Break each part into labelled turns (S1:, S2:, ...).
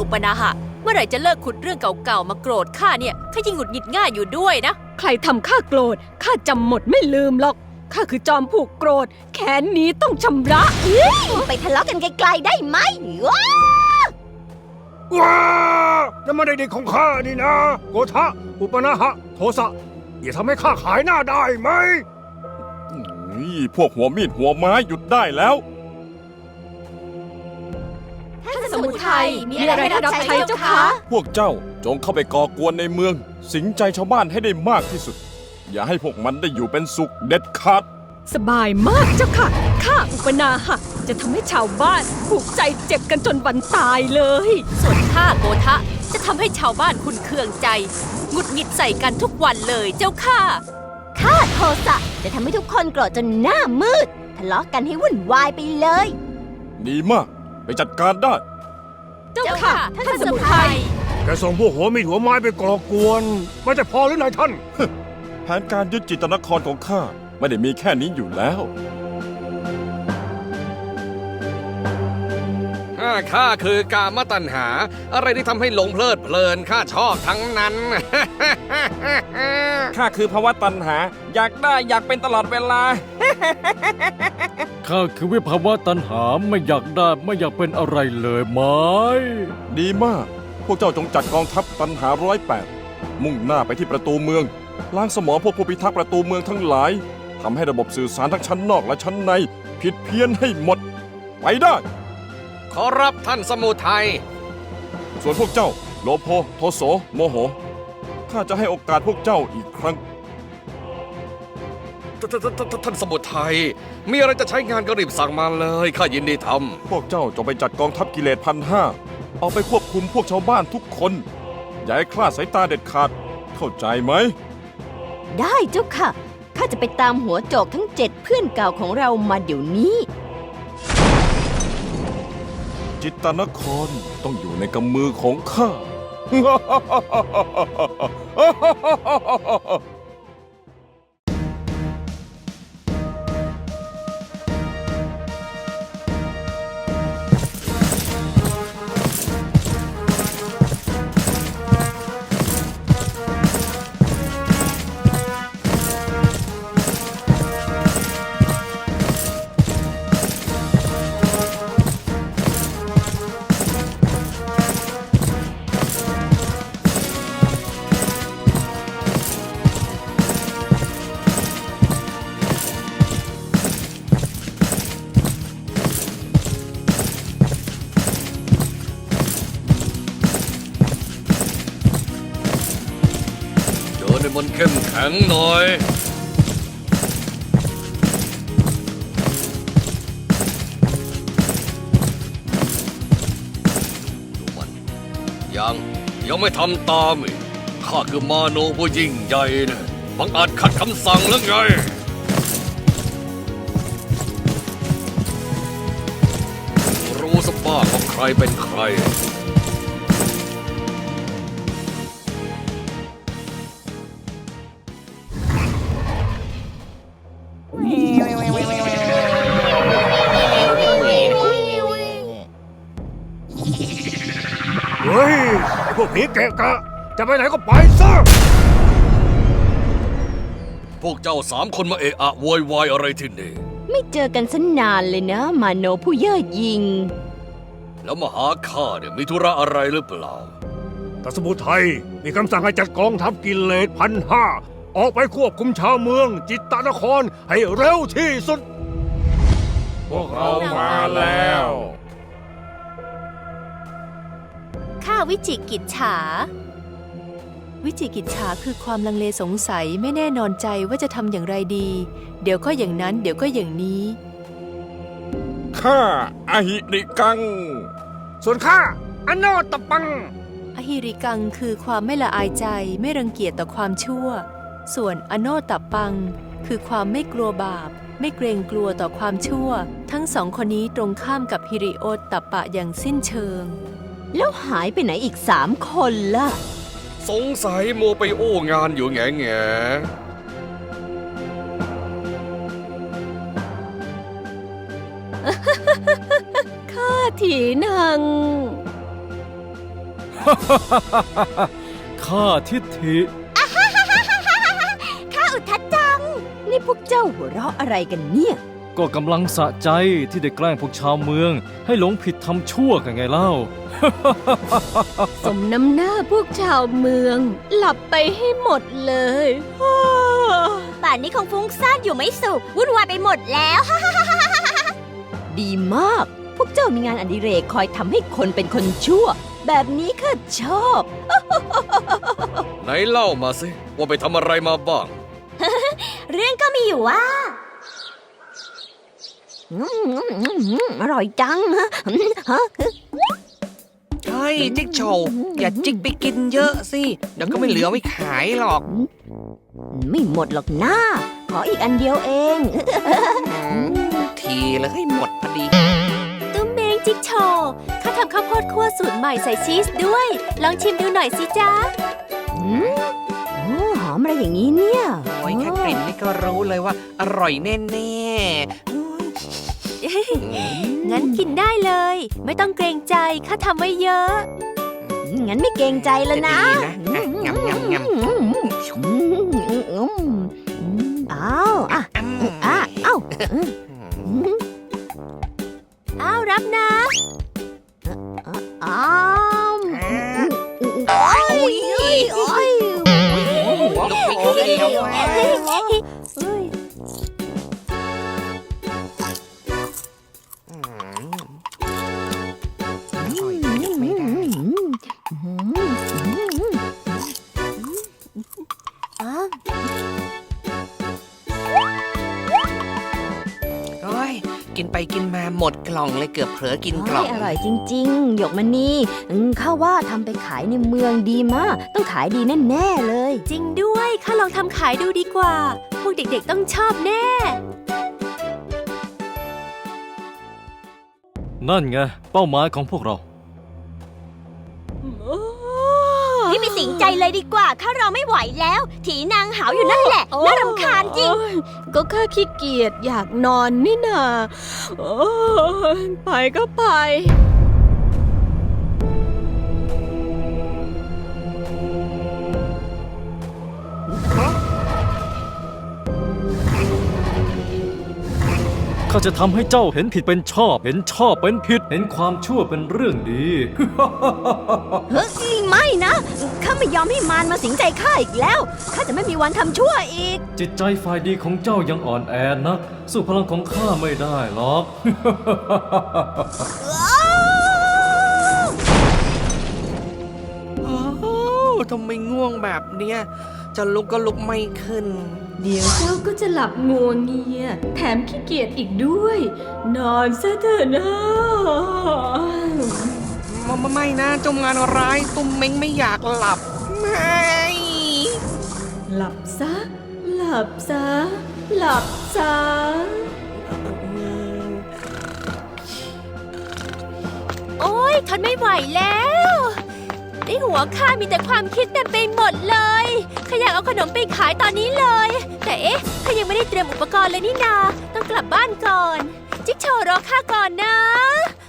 S1: อุปนาหะ
S2: เมื่อ
S3: ไหร่จะเลิกขุดเรื่องเก่าๆมาโกรธข้าเนี่ยข้ายิ่งหงุดหงิดง่ายอยู่ด้วยนะ
S4: ใครทำข้าโกรธข้าจำหมดไม่ลืมหรอก ข้าคือจอมผูกโกรธ แค้นนี้ต้องชำระ
S2: ไปทะเลาะกันไกลๆได้ไหมว้า
S5: ว้านั่นมันเด็กๆของข้านี่นะ โกทะ อุปนาหะ โทสะ อย่าทำให้ข้าขายหน้าได้ไหม
S6: นี่พวกหัวมีดหัวไม้หยุดได้แล้ว
S3: สมุทัยมีอะไรให้รับใช้เจ้าคะ
S6: พวกเจ้าจงเข้าไปก่อกวนในเมือง สิงใจชาวบ้านให้ได้มากที่สุด อย่าให้พวกมันได้อยู่เป็นสุขเด็ดขาด
S4: สบายมากเจ้าค่ะ ข้าอุปนาหะจะทำให้ชาวบ้านผูกใจเจ็บกันจนวันตายเลย
S3: ส่วนข้าโกทะจะทำให้ชาวบ้านคุณเคืองใจหงุดหงิดใส่กันทุกวันเลยเจ้าค่ะ
S2: ข้าโทสะจะทำให้ทุกคนโกรธจนหน้ามืด ทะเลาะกันให้วุ่นวายไปเลย
S6: ดีมาก ไปจัดการได้
S4: เจ้า
S3: เจ้า
S4: ค่ะ
S3: ค่ะ
S4: ท่าน
S3: ท่าน
S4: ส
S3: ส
S4: มุ
S3: มุ
S4: ทั
S3: ทั
S4: ย
S3: ย
S5: แกส่งพวกหัวมีดหัวไม้ไปก่อกวนมันจะพอหรือนายท่าน
S6: แผนการยึดจิตรนครของข้าไม่ได้มีแค่นี้อยู่แล้ว
S7: ข้าคือกามตัณหา อะไรที่ทำให้หลงเพลิดเพลินข้าชอบทั้งนั้น
S6: ข้าคือภาวะตัณหา อยากได้อยากเป็นตลอดเวลา
S8: ข้าคือวิภาวะตัณหาไม่อยากได้ไม่อยากเป็นอะไรเลยไหม
S6: ดีมาก พวกเจ้าจงจัดกองทัพตันหาร้อยแปดมุ่งหน้าไปที่ประตูเมือง ล้างสมองพวกผู้พิทักษ์ประตูเมืองทั้งหลายทำให้ระบบสื่อสารทั้งชั้นนอกและชั้นใน ผิดเพี้ยนให้หมด ไปได้
S7: ขอรับท่านสมุทัย
S6: ส่วนพวกเจ้า โลโพโทโส โมโห ข้าจะให้โอกาสพวกเจ้าอีกครั้ง
S7: ททททท่านสมุทัย มีอะไรจะใช้งานก็รีบสั่งมาเลย ข้ายินดีท
S6: พวกเจ้าจงไปจัดกองทัพกิเลสพันห้าเอาไปควบคุมพวกชาวบ้านทุกคน อย่าให้คลาดสายตาเด็ดขาด เข้าใจไหม
S2: ได้เจ้าค่ะ ข้าจะไปตามหัวโจกทั้งเจ็ดเพื่อนเก่าของเรามาเดี๋ยวนี้
S6: จิตตนครต้องอยู่ในกำมือของข้า
S7: งหน่อยดูมันยังยังไม่ทำตามอีกข้าคือมาโนผู้ยิ่งใหญ่นะบังอาจขัดคำสั่งแล้วไงรู้สบ้างว่าใครเป็นใคร
S5: ไอ้พวกผีเกะกะ จะไปไหนก็ไปซะ
S7: พวกเจ้าสามคนมาเอะอะโวยวายอะไรที่นี่
S2: ไม่เจอกันสนานเลยนะ มาโนผู้เย่อหยิง
S7: แล้วมาหาข้าเนี่ยมีธุระอะไรหรือเปล่า
S5: แต่สมุทัยมีคำสั่งให้จัดกองทัพกิเลสพันห้าออกไปควบคุมชาวเมือง จิตตนครให้เร็วที่สุด
S6: พวกเรามาแล้ว
S3: ข้าวิจิกิจฉา วิจิกิจฉาคือความลังเลสงสัยไม่แน่นอนใจว่าจะทำอย่างไรดี เดี๋ยวก็อย่างนั้น เดี๋ยวก็อย่างนี้
S6: ข้าอาหิริกัง
S5: ส่วนข้าอันโนตะปัง
S3: อหิริกังคือความไม่ละอายใจไม่รังเกียจต่อความชั่ว ส่วนอโนตับปัง คือความไม่กลัวบาป ไม่เกรงกลัวต่อความชั่ว ทั้งสองคนนี้ตรงข้ามกับฮิริโอตตัปปะอย่างสิ้นเชิง
S2: แล้วหายไปไหนอีกสามคนล่ะ
S7: สงสัยมัวไปโอ้งานอยู่แง่แง่
S4: ข้าถีนัง
S8: ข้าทิฏฐิ
S2: ข้าอุทัดจัง นี่พวกเจ้าหัวเราะอะไรกันเนี่ย
S8: ก็กำลังสะใจที่ได้แกล้งพวกชาวเมือง ให้หลงผิดทำชั่วกันไงเล่า
S4: สมน้ำหน้าพวกชาวเมือง หลับไปให้หมดเลย
S2: ป่านนี้คงฟุ้งซ่านอยู่ไม่สุขวุ่นวายไปหมดแล้ว ดีมาก พวกเจ้ามีงานอดิเรกคอยทำให้คนเป็นคนชั่ว แบบนี้ข้าชอบ
S7: ไหนเล่ามาสิว่าไปทำอะไรมาบ้าง
S2: เรื่องก็มีอยู่ว่า อืมอร่อยจังฮะฮะ
S9: เฮ้ยจิ๊กโชว์อย่าจิ๊กไปกินเยอะสิ เดี๋ยวก็ไม่เหลือไว้ขายหรอก
S2: ไม่หมดหรอกนะขออีกอันเดียวเอง
S9: ทีเลยหมดพอดี
S3: ตุ้มเมงจิ๊กโชว์ข้าทำข้าวโพดคั่วสูตรใหม่ใส่ชีสด้วย ลองชิมดูหน่อยสิจ๊ะ
S2: อืมโอ้หอมอะไรอย่างนี้เนี่ย
S9: โอ้ยแค่กลิ่นนี่ก็รู้เลยว่าอร่อยแน่ๆ
S3: งั้นกินได้เลย ไม่ต้องเกรงใจข้าทำไว้เยอะ
S2: งั้นไม่เกรงใจแล้วนะ
S9: จะดีนะอะงำงำงำ
S2: อ้าวอะ
S9: อืม
S2: อะเอ้า
S3: อ้าวรับนะ
S2: อ้าว
S9: อ่า
S2: โอ้ยโอ้ย
S9: กินไปกินมาหมดกล่องเลยเกือบเผลอกินกล่อง
S2: อร่อยจริง ๆ หยกมันนี่อืมข้าว่าทำไปขายในเมืองดีมาก ต้องขายดีแน่ๆเลย
S3: จริงด้วยข้าลองทำขายดูดีกว่า พวกเด็กๆต้องชอบแน่
S8: นั่นไงเป้าหมายของพวกเรา
S2: เลยดีกว่าข้าเราไม่ไหวแล้ว ถีนางหาวอยู่นั่นแหละ น่ารำคาญจริง
S4: โอ้ยก็แค่ขี้เกียจอยากนอนนี่นาโอ้ยไปก็ไป
S8: ข้าจะทำให้เจ้าเห็นผิดเป็นชอบ เห็นชอบเป็นผิด เห็นความชั่วเป็นเรื่องดี
S2: เฮ้ยไม่นะ ข้าไม่ยอมให้มารมาสิงใจข้าอีกแล้ว ข้าจะไม่มีวันทำชั่วอีก
S8: จิตใจฝ่ายดีของเจ้ายังอ่อนแอนัก สู้พลังของข้าไม่ได้หรอก
S9: โอ้โหทำไมง่วงแบบเนี้ย จะลุกก็ลุกไม่ขึ้น
S4: เดี๋ยวเจ้าก็จะหลับงัวเงีย แถมขี้เกียจอีกด้วย นอนซะเถอะนะ
S9: ไม่ไม่ไม่นะเจงงานร้ายตุ้มเม้งไม่อยากหลับ ไม่
S4: หลับซะ หลับซะ หลับซะ
S3: โอ้ยทนไม่ไหวแล้ว ในหัวข้ามีแต่ความคิดเต็มไปหมดเลยข้าอยากเอาขนมไปขายตอนนี้เลย แต่เอ๊ะข้ายังไม่ได้เตรียมอุปกรณ์เลยนี่นา ต้องกลับบ้านก่อน จิ๊กโชว์รอข้าก่อนนะ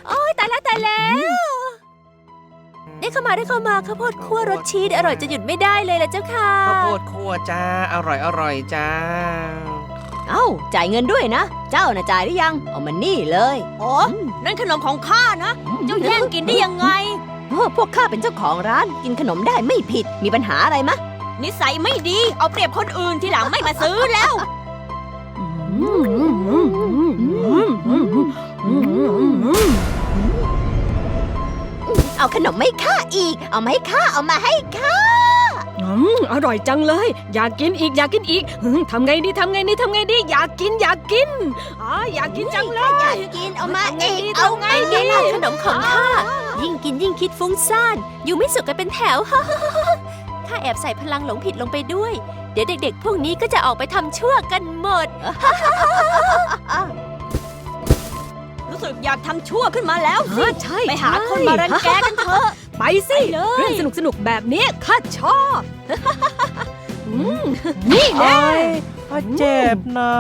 S3: โอ้ยตายแล้วตายแล้ว ได้เข้ามาได้เข้ามาข้าวโพดคั่วรสชีสอร่อยจนหยุดไม่ได้เลยละเจ้าค่ะ
S9: ข้าวโพดคั่วจ้าอร่อยอร่อยจ้า
S2: เอ้าจ่ายเงินด้วยนะ เจ้าน่ะจ่ายหรือยังเอามันนี่เลยอ๋อนั่นขนมของข้านะ เจ้าแย่งกินได้ยังไงพวกข้าเป็นเจ้าของร้านกินขนมได้ไม่ผิดมีปัญหาอะไรมะ นิสัยไม่ดีเอาเปรียบคนอื่นทีหลังไม่มาซื้อแล้ว เอาขนมไม่ข้าอีก เอามาให้ข้าเอามาให้ข้า
S4: อืมอร่อยจังเลย อยากกินอีกอยากกินอีกอืมทำไงดีทำไงดีทำไงดีอยากกินอยากกินอ๋ออยากกินจังเลย
S2: อยากกินเอามา
S4: ทำไง
S2: อีก
S4: ดี
S2: เอา
S4: ทำไง
S2: ไง
S4: ดี
S2: ดี
S3: ขนมของข้ายิ่งกินยิ่งคิดฟุ้งซ่าน อยู่ไม่สุขกันเป็นแถว ข้าแอบใส่พลังหลงผิดลงไปด้วย เดี๋ยวเด็กๆ พวกนี้ก็จะออกไปทำชั่วกันหมด
S2: รู้สึกอยากทำชั่วขึ้นมาแล้วสิ
S4: อ่าใช่
S2: ไปหา
S4: ใช่
S2: คนมารังแกกันเถอะ
S4: ไปสิ
S2: ไปเลย
S4: เรื่องสนุกสนุกๆแบบนี้ข้าชอบอืมนี่แน่
S9: เจ็บนะ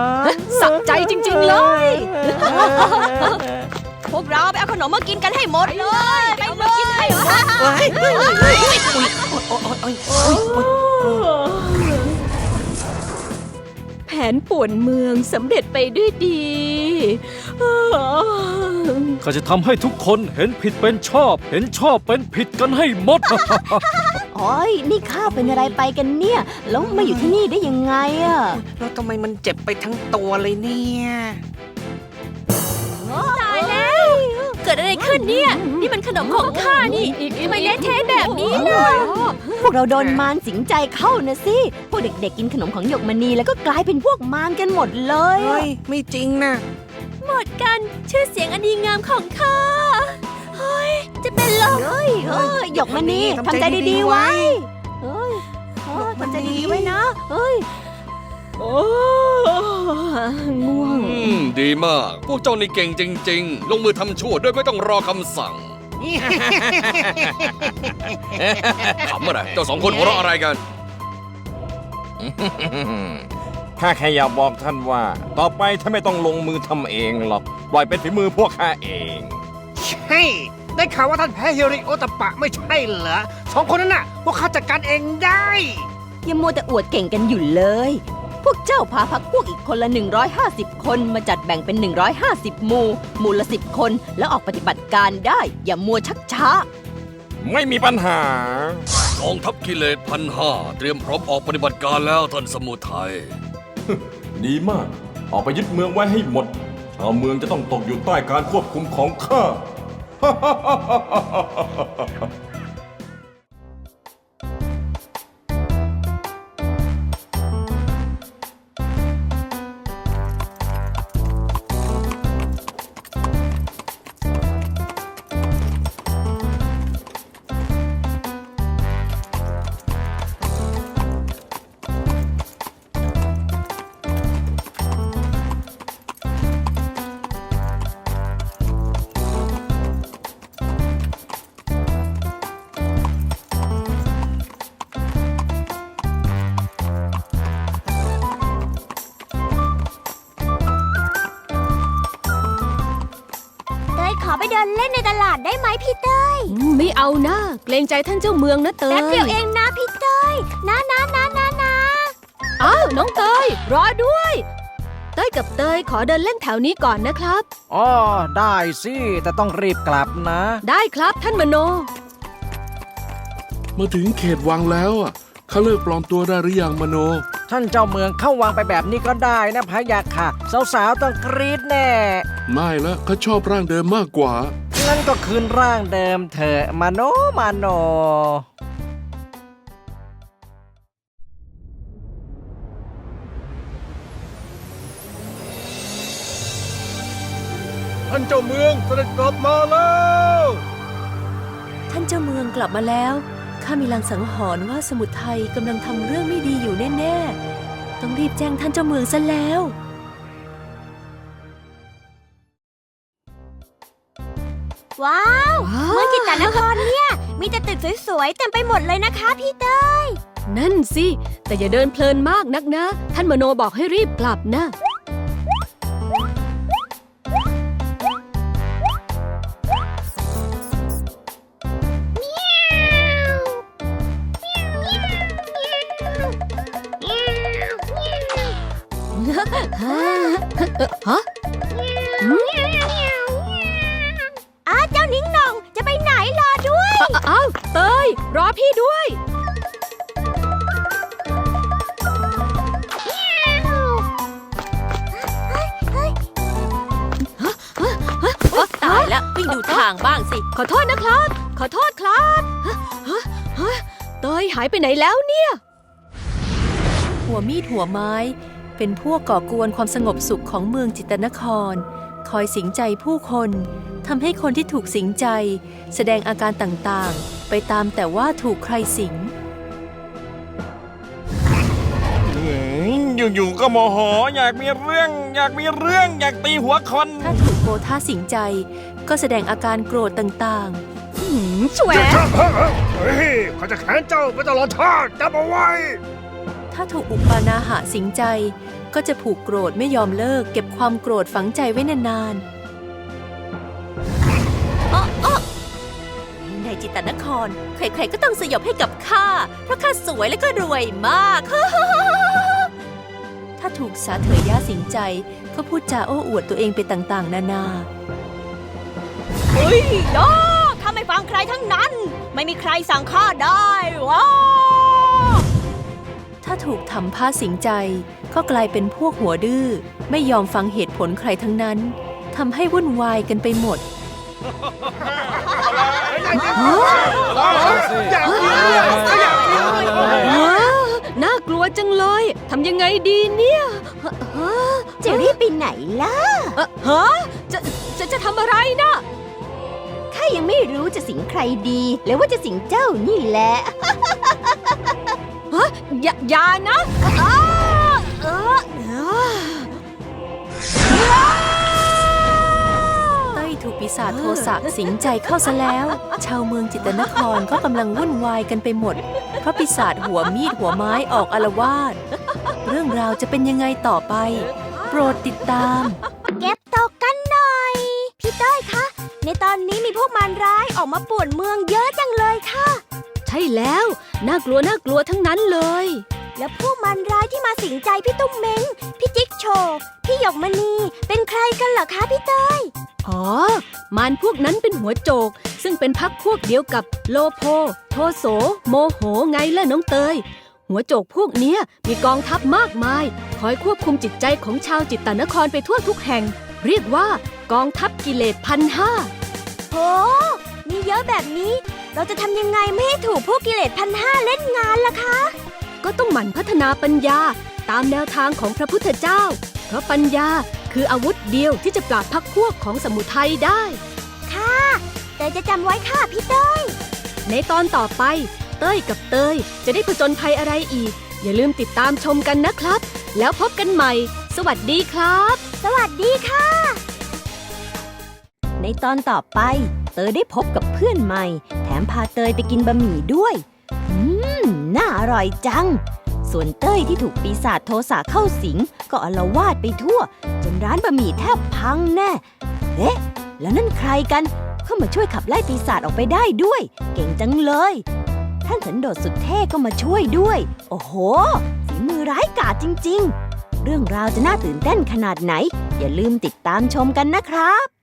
S4: สะใจจริงๆเลย
S2: พวกเราไปเอาขนมมากินกันให้หมดเลย ไปเลย
S9: เฮ้ยเฮ้ยเฮ้ยเฮ้ยอุ๊ยโอ๊ยโอ๊ยโอ๊ยโอ๊ยโอ๊ย
S4: แผ นป่วนเมืองสำเร็จไปด้วยดี
S8: ข้าจะทำให้ทุกคนเห็นผิดเป็นชอบ เห็นชอบเป็นผิดกันให้หมด
S2: โอ้ยนี่ข้าเป็นอะไรไปกันเนี่ย แล้วมาอยู่ที่นี่ได้ยังไงอะ
S9: แล้วทำไมมันเจ็บไปทั้งตัวเลยเนี่ย
S3: ตายแล้วเกิดอะไรขึ้นเนี่ย นี่มันขนมของข้านี่ทำไมเละเทะแบบนี้ล่ะ
S2: พวกเราโดนมารสิงใจเข้านะสิ พวกเด็กๆกินขนมของหยกมณีแล้วก็กลายเป็นพวกมารกันหมดเลยอะ
S9: เฮ้ย ไม่จริงนะ
S3: หมดกันชื่อเสียงอันดีงามของข้าเฮ้ย จะเป็นลม
S2: เฮ้ยเฮ้ยหยกมณี
S9: ทำ
S2: ทำ
S9: ใจ
S2: ใจ
S9: ดี
S2: ดี
S9: ๆ
S2: ๆ
S9: ไว้
S2: ไว้เฮ้ยเฮ้ยทำใจดีๆไว้นะ เฮ้ย
S4: โอ้ง่วง
S7: อืม ดีมาก พวกเจ้านี่เก่งจริง ๆ ลงมือทำชั่วโดยไม่ต้องรอคำสั่ง ขำอะไร เจ้าสองคนหัวเราะอะไรกัน
S6: ข้าแค่อยากบอกท่านว่า ต่อไปท่านไม่ต้องลงมือทำเองหรอก ปล่อยเป็นฝีมือพวกข้าเอง
S5: ใช่ ได้ข่าวว่าท่านแพ้ฮิริโอตะปะไม่ใช่เหรอสองคนนั้นน่ะพวกข้าจัดการเองได้
S2: อย่ามัวแต่อวดเก่งกันอยู่เลยพ วกเจ้าพาพักพวกอีกคนละ 150 คนมาจัดแบ่งเป็น 150 หมู่ หมู่ละ 10 คน แล้วออกปฏิบัติการได้ อย่ามัวชักช้า
S6: ไม่มีปัญหา
S7: กองทัพกิเลสพันห้าเตรียมพร้อมออกปฏิบัติการแล้วท่านสมุทัย
S6: ดีมาก ออกไปยึดเมืองไว้ให้หมด ชาวเมืองจะต้องตกอยู่ใต้การควบคุมของข้า
S1: อไปเดินเล่นในตลาดได้ไหมพี่เต้ย
S4: อืมไม่เอานะ เกรงใจท่านเจ้าเมืองนะเตย
S1: แป๊บเดียวเองนะพี่เต้ยนะนะนะนะนะ
S4: อ้าวน้องเตยรอด้วย เต้ยกับเตยขอเดินเล่นแถวนี้ก่อนนะครับ
S10: อ๋อได้สิแต่ต้องรีบกลับนะ
S4: ได้ครับท่านมโน
S11: มาถึงเขตวังแล้วอะเขาเลิกปลอมตัวได้หรือยังมโน
S10: ท่านเจ้าเมืองเข้าวังไปแบบนี้ก็ได้นะพะยะค่ะ สาวๆต้องกรี๊ดแน่
S11: ไม่ละเขาชอบร่างเดิมมากกว่า
S10: งั้นก็คืนร่างเดิมเถอะมาโนมาโน
S5: ท่านเจ้าเมืองเสด็จกลับมาแล้ว
S3: ท่านเจ้าเมืองกลับมาแล้ว ข้ามีลังสังหรณ์ว่าสมุทรไทยกำลังทำเรื่องไม่ดีอยู่แน่ ๆ ต้องรีบแจ้งท่านเจ้าเมืองซะแล้ว
S1: ว้าว
S4: ว้าว
S1: เมืองจิตตนครเนี่ย มีแต่ตึกสวยๆเต็มไปหมดเลยนะคะพี่เต้ย
S4: นั่นสิ แต่อย่าเดินเพลินมากนักนะ ท่านมโนบอกให้รีบกลับนะ ฮะ
S1: อ้าเจ้า นิ้งหน่อง จะไปไหนรอด้วย
S4: อ้าวเตยรอพี่ด้วย
S3: ตายแล้ววิ่งดูทางบ้างสิ
S4: ขอโทษนะครับ ขอโทษครับฮะฮะฮะเตยหายไปไหนแล้วเนี่ย
S3: หัวมีดหัวไม้ เป็นพวกก่อกวนความสงบสุขของเมืองจิตตนคร คอยสิงใจผู้คนทำให้คนที่ถูกสิงใจ แสดงอาการต่างๆ ไปตามแต่ว่าถูกใครสิง
S6: อยู่ๆก็โมโห อยากมีเรื่อง อยากมีเรื่องอยากตีหัวคน
S3: ถ้าถูกโกธาสิงใจ ก็แสดงอาการโกรธต่าง
S4: แฉว
S5: เฮ้ยเขาจะแขนเจ้าไปตลอดชาติจำเอาไว้
S3: ๆถ้าถูกอุปานาหะสิงใจ ก็จะผูกโกรธไม่ยอมเลิก เก็บความโกรธฝังใจไว้นานๆอ๊ะอ๊ะในจิตตนคร ใครๆก็ต้องสยบให้กับข้า เพราะข้าสวยและก็รวยมาก ถ้าถูกสาเถยยะสิงใจก็พูดจาโอ้อวดตัวเองไปต่างๆ นานา
S2: เฮ้ยย่อข้าไม่ฟังใครทั้งนั้น ไม่มีใครสั่งข้าได้ว้า
S3: ถ้าถูกทำผ้าสิงใจ ก็กลายเป็นพวกหัวดื้อ ไม่ยอมฟังเหตุผลใครทั้งนั้นทำให้วุ่นวายกันไปหมด
S4: น่ากลัวจังเลยทำยังไงดีเนี่ย
S1: จะรีบไปไหนล่ะ
S4: เอ่อฮะจะจะจะทำอะไรนะ
S1: ข้ายังไม่รู้จะสิงใครดี แล้วว่าจะสิงเจ้านี่แหละ
S4: อย่าอย่านะอ้าเออเออ
S3: เต้ยถูกปีศาจโทสะสิงใจเข้าซะแล้ว ชาวเมืองจิตรนครก็กำลังวุ่นวายกันไปหมด เพราะปีศาจหัวมีดหัวไม้ออกอารวาสเรื่องราวจะเป็นยังไงต่อไป โปรดติดตาม
S2: เก็บตกกันหน่อย พี่เต้ยคะ ในตอนนี้มีพวกมารร้ายออกมาป่วนเมืองเยอะจังเลยค่ะ
S4: ใช่แล้ว น่ากลัวน่ากลัวทั้งนั้นเลย
S2: แล้วพวกมารร้ายที่มาสิงใจพี่ตุ้มเม้ง พี่จิ๊กโชว์พี่หยกมณีเป็นใครกันเหรอคะพี่เต้ย
S4: อ๋อมารพวกนั้นเป็นหัวโจก ซึ่งเป็นพักพวกเดียวกับโลโพ โทโส โมโหไงล่ะน้องเตย หัวโจกพวกเนี้ยมีกองทัพมากมาย คอยควบคุมจิตใจของชาวจิตตนครไปทั่วทุกแห่ง เรียกว่ากองทัพกิเลสพันห้า
S2: โหมีเยอะแบบนี้ เราจะทำยังไงไม่ให้ถูกพวกกิเลสพันห้าเล่นงานล่ะคะ
S4: ก็ต้องหมั่นพัฒนาปัญญาตามแนวทางของพระพุทธเจ้า เพราะปัญญาคืออาวุธเดียวที่จะปราบพักพวกของสมุทัยได้
S2: ค่ะแต่จะจำไว้ค่ะพี่เต้ย
S4: ในตอนต่อไป เต้ยกับเตยจะได้ผจญภัยอะไรอีก อย่าลืมติดตามชมกันนะครับ แล้วพบกันใหม่ สวัสดีครับ
S2: สวัสดีค่ะ ในตอนต่อไป เตยได้พบกับเพื่อนใหม่ แถมพาเตยไปกินบะหมี่ด้วย อืม น่าอร่อยจัง ส่วนเต้ยที่ถูกปีศาจโทสะเข้าสิง ก็อาละวาดไปทั่ว จนร้านบะหมี่แทบพังแน่ เอ๊ะ แล้วนั่นใครกัน เข้ามาช่วยขับไล่ปีศาจออกไปได้ด้วย เก่งจังเลย ท่านสันโดษสุดเท่ก็มาช่วยด้วย โอ้โหฝีมือร้ายกาจจริง ๆ เรื่องราวจะน่าตื่นเต้นขนาดไหน อย่าลืมติดตามชมกันนะครับ